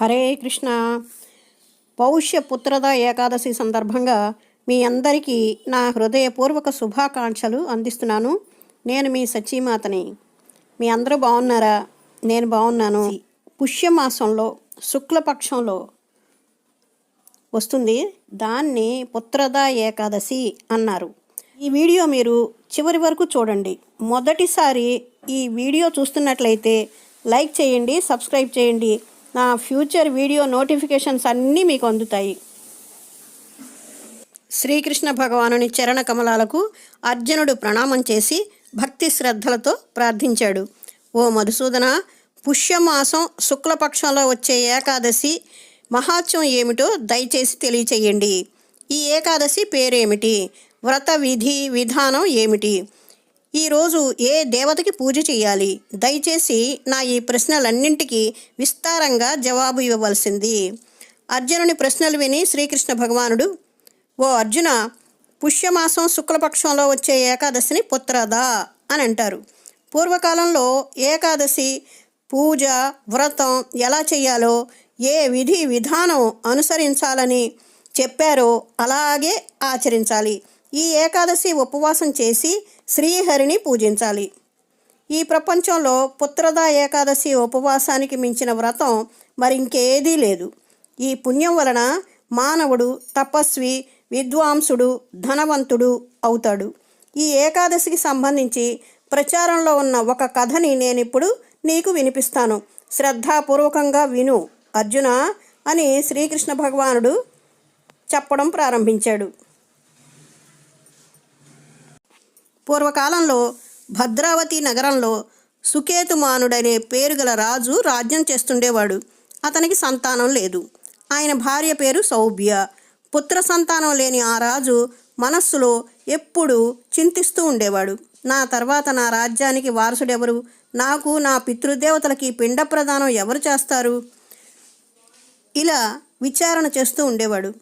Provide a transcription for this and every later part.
హరే కృష్ణ. పౌష్య పుత్రద ఏకాదశి సందర్భంగా మీ అందరికీ నా హృదయపూర్వక శుభాకాంక్షలు అందిస్తున్నాను. నేను మీ సచీమాతని. మీ అందరూ బాగున్నారా? నేను బాగున్నాను. పుష్యమాసంలో శుక్లపక్షంలో వస్తుంది. దాన్ని పుత్రద ఏకాదశి అన్నారు. ఈ వీడియో మీరు చివరి వరకు చూడండి. మొదటిసారి ఈ వీడియో చూస్తున్నట్లయితే లైక్ చేయండి సబ్స్క్రైబ్ చేయండి. నా ఫ్యూచర్ వీడియో నోటిఫికేషన్స్ అన్నీ మీకు అందుతాయి. శ్రీకృష్ణ భగవానుని చరణ కమలాలకు అర్జునుడు ప్రణామం చేసి భక్తి శ్రద్ధలతో ప్రార్థించాడు. ఓ మధుసూదన పుష్యమాసం శుక్లపక్షంలో వచ్చే ఏకాదశి మహాత్యం ఏమిటో దయచేసి తెలియచేయండి. ఈ ఏకాదశి పేరేమిటి? వ్రత విధి విధానం ఏమిటి? ఈరోజు ఏ దేవతకి పూజ చేయాలి? దయచేసి నా ఈ ప్రశ్నలన్నింటికీ విస్తారంగా జవాబు ఇవ్వవలసింది. అర్జునుని ప్రశ్నలు విని శ్రీకృష్ణ భగవానుడు ఓ అర్జున పుష్యమాసం శుక్లపక్షంలో వచ్చే ఏకాదశిని పుత్రదా? అని అంటారు. పూర్వకాలంలో ఏకాదశి పూజ వ్రతం ఎలా చేయాలో ఏ విధి విధానం అనుసరించాలని చెప్పారో అలాగే ఆచరించాలి. ఈ ఏకాదశి ఉపవాసం చేసి శ్రీహరిని పూజించాలి. ఈ ప్రపంచంలో పుత్రదా ఏకాదశి ఉపవాసానికి మించిన వ్రతం మరింకేదీ లేదు. ఈ పుణ్యం వలన మానవుడు తపస్వి విద్వాంసుడు ధనవంతుడు అవుతాడు. ఈ ఏకాదశికి సంబంధించి ప్రచారంలో ఉన్న ఒక కథని నేనిప్పుడు నీకు వినిపిస్తాను. శ్రద్ధాపూర్వకంగా విను అర్జున అని శ్రీకృష్ణ భగవానుడు చెప్పడం ప్రారంభించాడు. పూర్వకాలంలో భద్రావతి నగరంలో సుకేతుమానుడనే పేరు గల రాజు రాజ్యం చేస్తుండేవాడు. అతనికి సంతానం లేదు. ఆయన భార్య పేరు సౌభ్య. పుత్ర సంతానం లేని ఆ రాజు మనస్సులో ఎప్పుడూ చింతిస్తూ ఉండేవాడు. నా తర్వాత నా రాజ్యానికి వారసుడెవరు? నాకు నా పితృదేవతలకి పిండ ప్రదానం ఎవరు చేస్తారు? ఇలా విచారణ చేస్తూ ఉండేవాడు.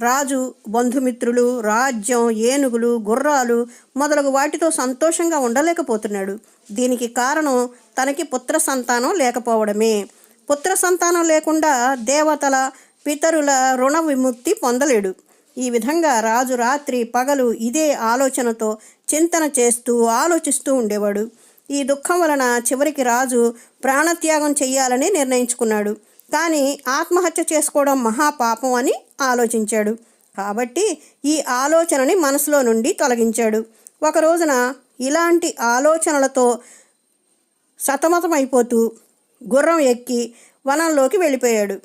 రాజు బంధుమిత్రులు రాజ్యం ఏనుగులు గుర్రాలు మొదలగు వాటితో సంతోషంగా ఉండలేకపోతున్నాడు. దీనికి కారణం తనకి పుత్ర సంతానం లేకపోవడమే. పుత్ర సంతానం లేకుండా దేవతల పితరుల రుణ విముక్తి పొందలేడు. ఈ విధంగా రాజు రాత్రి పగలు ఇదే ఆలోచనతో చింతన చేస్తూ ఆలోచిస్తూ ఉండేవాడు. ఈ దుఃఖం వలన చివరికి రాజు ప్రాణత్యాగం చెయ్యాలని నిర్ణయించుకున్నాడు. కానీ ఆత్మహత్య చేసుకోవడం మహాపాపం అని ఆలోచించాడు. కాబట్టి ఈ ఆలోచనని మనసులో నుండి తొలగించాడు. ఒక రోజున ఇలాంటి ఆలోచనలతో సతమతమైపోతూ గుర్రం ఎక్కి వనంలోకి వెళ్ళిపోయాడు.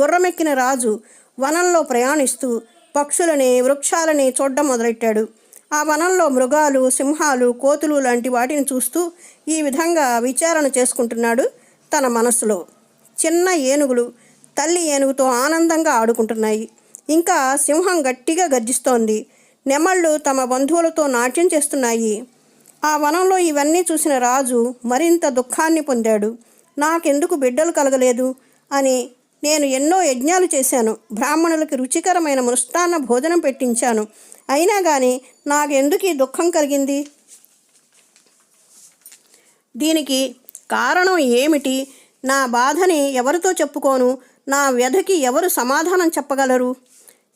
గుర్రం ఎక్కిన రాజు వనంలో ప్రయాణిస్తూ పక్షులని వృక్షాలని చూడడం మొదలెట్టాడు. ఆ వనంలో మృగాలు సింహాలు కోతులు లాంటి వాటిని చూస్తూ ఈ విధంగా విచారణ చేసుకుంటున్నాడు తన మనసులో. చిన్న ఏనుగులు తల్లి ఏనుగుతో ఆనందంగా ఆడుకుంటున్నాయి. ఇంకా సింహం గట్టిగా గర్జిస్తోంది. నెమళ్ళు తమ బంధువులతో నాట్యం చేస్తున్నాయి. ఆ వనంలో ఇవన్నీ చూసిన రాజు మరింత దుఃఖాన్ని పొందాడు. నాకెందుకు బిడ్డలు కలగలేదు అని నేను ఎన్నో యజ్ఞాలు చేశాను. బ్రాహ్మణులకి రుచికరమైన మృష్టాన్న భోజనం పెట్టించాను. అయినా కానీ నాకెందుకు ఈ దుఃఖం కలిగింది? దీనికి కారణం ఏమిటి? నా బాధని ఎవరితో చెప్పుకోను? నా వ్యధకి ఎవరు సమాధానం చెప్పగలరు?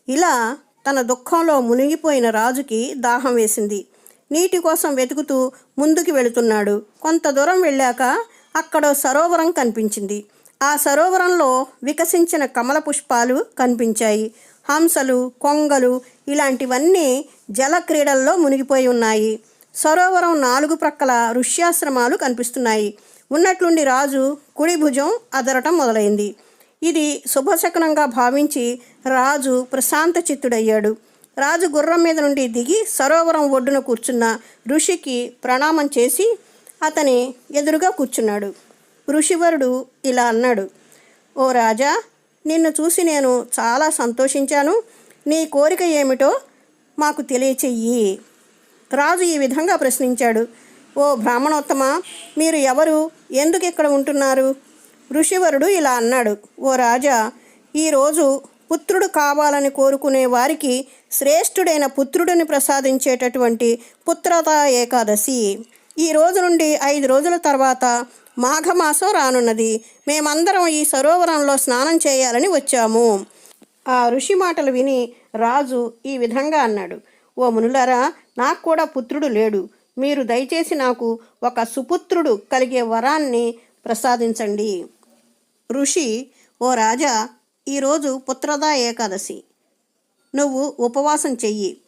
ఇలా తన దుఃఖంలో మునిగిపోయిన రాజుకి దాహం వేసింది. నీటి కోసం వెతుకుతూ ముందుకు వెళుతున్నాడు. కొంత దూరం వెళ్ళాక అక్కడ సరోవరం కనిపించింది. ఆ సరోవరంలో వికసించిన కమల పుష్పాలు కనిపించాయి. హంసలు కొంగలు ఇలాంటివన్నీ జల క్రీడల్లో మునిగిపోయి ఉన్నాయి. సరోవరం నాలుగు ప్రక్కల ఋష్యాశ్రమాలు కనిపిస్తున్నాయి. ఉన్నట్లుండి రాజు కుడి భుజం అదరటం మొదలైంది. ఇది శుభశకనంగా భావించి రాజు ప్రశాంత చిత్తుడయ్యాడు. రాజు గుర్రం మీద నుండి దిగి సరోవరం ఒడ్డున కూర్చున్న ఋషికి ప్రణామం చేసి అతని ఎదురుగా కూర్చున్నాడు. ఋషివరుడు ఇలా అన్నాడు ఓ రాజా నిన్ను చూసి నేను చాలా సంతోషించాను. నీ కోరిక ఏమిటో మాకు తెలియచెయ్యి. రాజు ఈ విధంగా ప్రశ్నించాడు ఓ బ్రాహ్మణోత్తమ మీరు ఎవరు? ఎందుకు ఇక్కడ ఉంటున్నారు? ఋషివరుడు ఇలా అన్నాడు. ఓ రాజా ఈరోజు పుత్రుడు కావాలని కోరుకునే వారికి శ్రేష్ఠుడైన పుత్రుడిని ప్రసాదించేటటువంటి పుత్రత ఏకాదశి. ఈ రోజు నుండి ఐదు రోజుల తర్వాత మాఘమాసం రానున్నది. మేమందరం ఈ సరోవరంలో స్నానం చేయాలని వచ్చాము. ఆ ఋషి మాటలు విని రాజు ఈ విధంగా అన్నాడు. ఓ మునులారా నాకు కూడా పుత్రుడు లేడు. మీరు దయచేసి నాకు ఒక సుపుత్రుడు కలిగే వరాన్ని ప్రసాదించండి. ఋషి ఓ రాజా ఈరోజు పుత్రదా ఏకాదశి. నువ్వు ఉపవాసం చెయ్యి.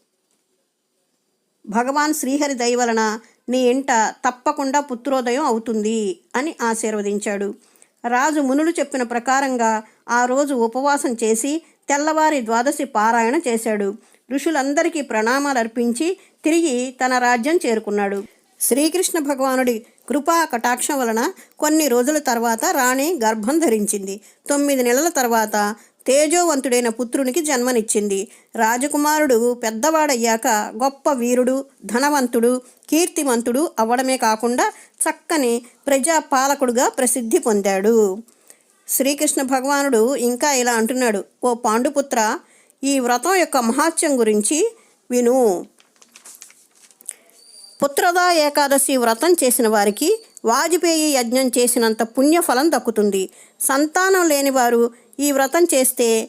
భగవాన్ శ్రీహరి దయవలన నీ ఇంట తప్పకుండా పుత్రోదయం అవుతుంది అని ఆశీర్వదించాడు. రాజు మునులు చెప్పిన ప్రకారంగా ఆ రోజు ఉపవాసం చేసి తెల్లవారి ద్వాదశి పారాయణ చేశాడు. ఋషులందరికీ ప్రణామాలు అర్పించి తిరిగి తన రాజ్యం చేరుకున్నాడు. శ్రీకృష్ణ భగవానుడి కృపా కటాక్షం వలన కొన్ని రోజుల తర్వాత రాణి గర్భం ధరించింది. తొమ్మిది నెలల తర్వాత తేజోవంతుడైన పుత్రునికి జన్మనిచ్చింది. రాజకుమారుడు పెద్దవాడయ్యాక గొప్ప వీరుడు ధనవంతుడు కీర్తివంతుడు అవ్వడమే కాకుండా చక్కని ప్రజాపాలకుడుగా ప్రసిద్ధి పొందాడు. శ్రీకృష్ణ భగవానుడు ఇంకా ఇలా అంటున్నాడు ఓ పాండుపుత్ర ఈ వ్రతం యొక్క మహాత్యం గురించి విను. పుత్రదా ఏకాదశి వ్రతం చేసిన వారికి వాజపేయి యజ్ఞం చేసినంత పుణ్యఫలం దక్కుతుంది. సంతానం లేనివారు ఈ వ్రతం చేస్తే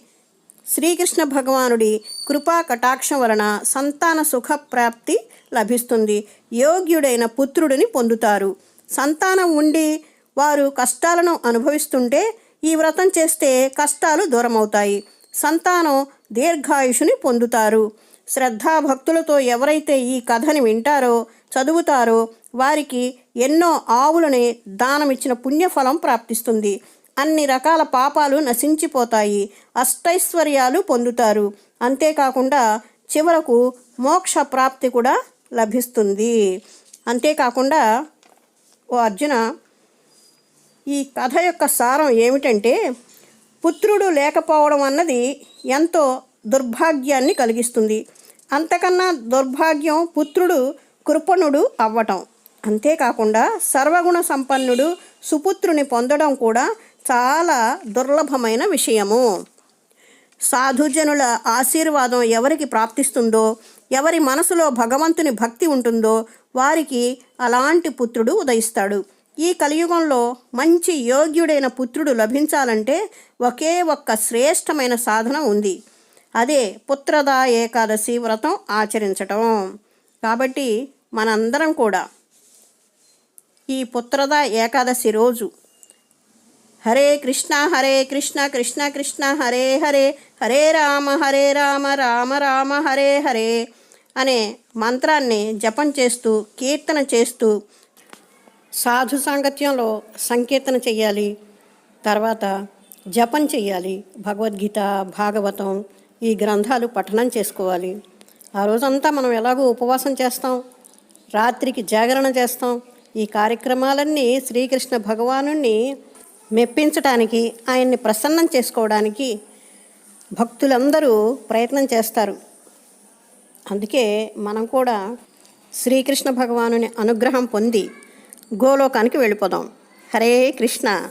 శ్రీకృష్ణ భగవానుడి కృపా కటాక్షం వలన సంతాన సుఖప్రాప్తి లభిస్తుంది. యోగ్యుడైన పుత్రుడిని పొందుతారు. సంతానం ఉండి వారు కష్టాలను అనుభవిస్తుంటే ఈ వ్రతం చేస్తే కష్టాలు దూరమవుతాయి. సంతానం దీర్ఘాయుషుని పొందుతారు. శ్రద్ధాభక్తులతో ఎవరైతే ఈ కథని వింటారో చదువుతారో వారికి ఎన్నో ఆవులని దానమిచ్చిన పుణ్యఫలం ప్రాప్తిస్తుంది. అన్ని రకాల పాపాలు నశించిపోతాయి. అష్టైశ్వర్యాలు పొందుతారు. అంతేకాకుండా చివరకు మోక్ష ప్రాప్తి కూడా లభిస్తుంది. అంతేకాకుండా ఓ అర్జున ఈ కథ యొక్క సారం ఏమిటంటే పుత్రుడు లేకపోవడం అన్నది ఎంతో దుర్భాగ్యాన్ని కలిగిస్తుంది. అంతకన్నా దుర్భాగ్యం పుత్రుడు కృపణుడు అవ్వటం. అంతేకాకుండా సర్వగుణ సంపన్నుడు సుపుత్రుని పొందడం కూడా చాలా దుర్లభమైన విషయము. సాధుజనుల ఆశీర్వాదం ఎవరికి ప్రాప్తిస్తుందో ఎవరి మనసులో భగవంతుని భక్తి ఉంటుందో వారికి అలాంటి పుత్రుడు ఉదయిస్తాడు. ఈ కలియుగంలో మంచి యోగ్యుడైన పుత్రుడు లభించాలంటే ఒకే ఒక్క శ్రేష్టమైన సాధన ఉంది. అదే పుత్రదా ఏకాదశి వ్రతం ఆచరించటం. కాబట్టి మనందరం కూడా ఈ పుత్రదా ఏకాదశి రోజు హరే కృష్ణ హరే కృష్ణ కృష్ణ కృష్ణ హరే హరే హరే రామ హరే రామ రామ రామ హరే హరే అనే మంత్రాన్ని జపం చేస్తూ కీర్తన చేస్తూ సాధు సాంగత్యంలో సంకీర్తన చెయ్యాలి తర్వాత జపం చెయ్యాలి భగవద్గీత భాగవతం ఈ గ్రంథాలు పఠనం చేసుకోవాలి. ఆ రోజంతా మనం ఎలాగో ఉపవాసం చేస్తాం రాత్రికి జాగరణ చేస్తాం ఈ కార్యక్రమాలన్నీ శ్రీకృష్ణ భగవాను మెప్పించడానికి ఆయన్ని ప్రసన్నం చేసుకోవడానికి భక్తులందరూ ప్రయత్నం చేస్తారు. అందుకే మనం కూడా శ్రీకృష్ణ భగవానుని అనుగ్రహం పొంది గోలోకానికి వెళ్ళిపోదాం. హరే కృష్ణ.